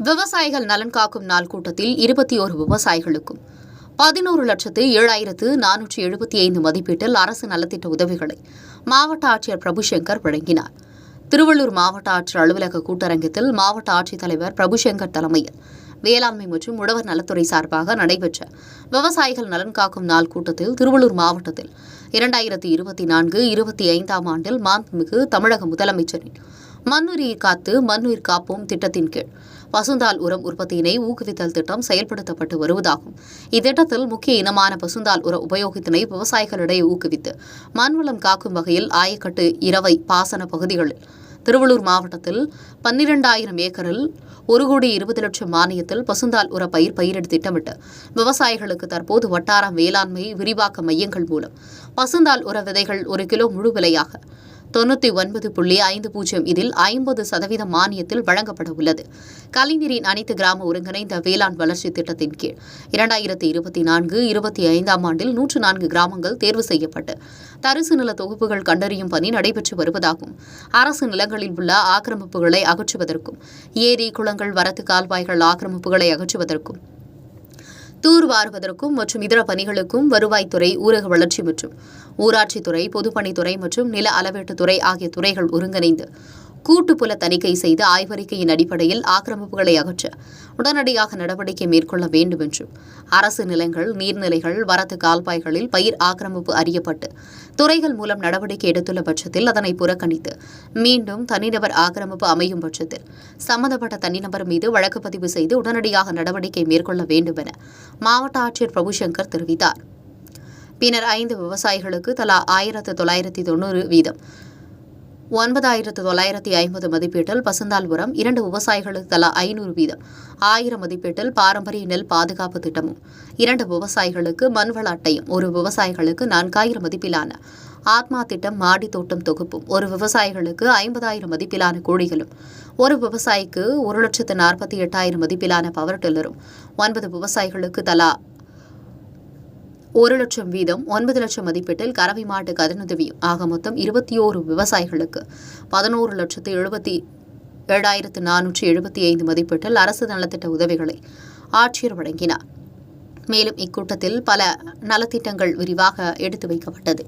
விவசாயிகள் நலன் காக்கும் நாள் கூட்டத்தில் இருபத்தி ஓரு விவசாயிகளுக்கும் பதினோரு லட்சத்து ஏழாயிரத்து நானூற்றி எழுபத்தி ஐந்து மதிப்பீட்டில் அரசு நலத்திட்ட உதவிகளை மாவட்ட ஆட்சியர் பிரபுசங்கர் வழங்கினார். திருவள்ளூர் மாவட்ட ஆட்சியர் அலுவலக கூட்டரங்கத்தில் மாவட்ட ஆட்சித்தலைவர் பிரபுசங்கர் தலைமையில் வேளாண்மை மற்றும் உழவர் நலத்துறை சார்பாக நடைபெற்ற விவசாயிகள் நலன் காக்கும் நாள் கூட்டத்தில் திருவள்ளூர் மாவட்டத்தில் இரண்டாயிரத்தி இருபத்தி நான்கு இருபத்தி ஐந்தாம் ஆண்டில் மாண்புமிகு தமிழக முதலமைச்சரின் மண்ணுரியை காத்து மண்ணுயிர் காப்போம் திட்டத்தின் கீழ். பசுந்தால் உரம் உற்பத்தியினை ஊக்குவித்தல் திட்டம் செயல்படுத்தப்பட்டு வருவதாகும். இத்திட்டத்தில் முக்கிய இனமான பசுந்தால் உர உபயோகத்தினை விவசாயிகளிடையே ஊக்குவித்து மண்வளம் காக்கும் வகையில் ஆயக்கட்டு இரவை பாசன பகுதிகளில். திருவள்ளூர் மாவட்டத்தில் பன்னிரண்டாயிரம் ஏக்கரில் ஒரு கோடி இருபது லட்சம் மானியத்தில் பசுந்தால் உர பயிர் பயிரிட திட்டமிட்டு விவசாயிகளுக்கு தற்போது வட்டார வேளாண்மை விரிவாக்க மையங்கள் மூலம் பசுந்தால் உர விதைகள் ஒரு கிலோ முழு விலையாக தொண்ணூற்றி ஒன்பது புள்ளி ஐந்து பூஜ்ஜியம் இதில் ஐம்பது சதவீத மானியத்தில் வழங்கப்பட உள்ளது கலைஞரின் அனைத்து கிராம ஒருங்கிணைந்த வேளாண் வளர்ச்சி திட்டத்தின் கீழ் இரண்டாயிரத்தி இருபத்தி நான்கு இருபத்தி ஐந்தாம் ஆண்டில் நூற்று நான்கு கிராமங்கள் தேர்வு செய்யப்பட்டு தரிசு நில தொகுப்புகள் கண்டறியும் பணி நடைபெற்று வருவதாகும். அரசு நிலங்களில் உள்ள ஆக்கிரமிப்புகளை அகற்றுவதற்கும் ஏரி குளங்கள் வரத்து கால்வாய்கள் ஆக்கிரமிப்புகளை அகற்றுவதற்கும் தூர்வாருவதற்கும் மற்றும் இதர பணிகளுக்கும் வருவாய்த்துறை ஊரக வளர்ச்சி மற்றும் ஊராட்சித்துறை பொதுப்பணித்துறை மற்றும் நில அளவீட்டுத்துறை ஆகிய துறைகள் ஒருங்கிணைந்து கூட்டுப்புல தணிக்கை செய்து ஆய்வறிக்கையின் அடிப்படையில் ஆக்கிரமிப்புகளை அகற்ற உடனடியாக நடவடிக்கை மேற்கொள்ள வேண்டும் என்றும் அரசு நிலங்கள் நீர்நிலைகள் வரத்து கால்வாய்களில் பயிர் ஆக்கிரமிப்பு அறியப்பட்டு துறைகள் மூலம் நடவடிக்கை எடுத்துள்ள பட்சத்தில் அதனை புறக்கணித்து மீண்டும் தனிநபர் ஆக்கிரமிப்பு அமையும் பட்சத்தில் சம்பந்தப்பட்ட தனிநபர் மீது வழக்கு பதிவு செய்து உடனடியாக நடவடிக்கை மேற்கொள்ள வேண்டும் என மாவட்ட ஆட்சியர் பிரபுசங்கர் தெரிவித்தார். பின்னர் ஐந்து விவசாயிகளுக்கு தலா ஆயிரத்து தொள்ளாயிரத்தி தொண்ணூறு வீதம் ஒன்பதாயிரத்து தொள்ளாயிரத்தி ஐம்பது மதிப்பீட்டில் பசுந்தால்புரம் இரண்டு விவசாயிகளுக்கு தலா ஐநூறு வீதம். ஆயிரம் மதிப்பீட்டில் பாரம்பரிய நெல் பாதுகாப்பு திட்டமும் இரண்டு விவசாயிகளுக்கு மண்வள அட்டையும் ஒரு விவசாயிகளுக்கு நான்காயிரம் மதிப்பிலான ஆத்மா திட்டம் மாடி தோட்டம் தொகுப்பும் ஒரு விவசாயிகளுக்கு ஐம்பதாயிரம் மதிப்பிலான கோழிகளும் ஒரு விவசாயிக்கு ஒரு லட்சத்து நாற்பத்தி எட்டாயிரம் மதிப்பிலான பவர் டில்லரும் ஒன்பது விவசாயிகளுக்கு தலா ஒரு லட்சம் வீதம் ஒன்பது லட்சம் மதிப்பீட்டில் கறவை மாட்டு கடனுதவியும் ஆக மொத்தம் இருபத்தி ஓரு விவசாயிகளுக்கு பதினோரு லட்சத்து எழுபத்தி ஏழாயிரத்து நானூற்றி எழுபத்தி ஐந்து மதிப்பீட்டில் அரசு நலத்திட்ட உதவிகளை ஆட்சியர் வழங்கினார். மேலும் இக்கூட்டத்தில் பல நலத்திட்டங்கள் விரிவாக எடுத்து வைக்கப்பட்டது.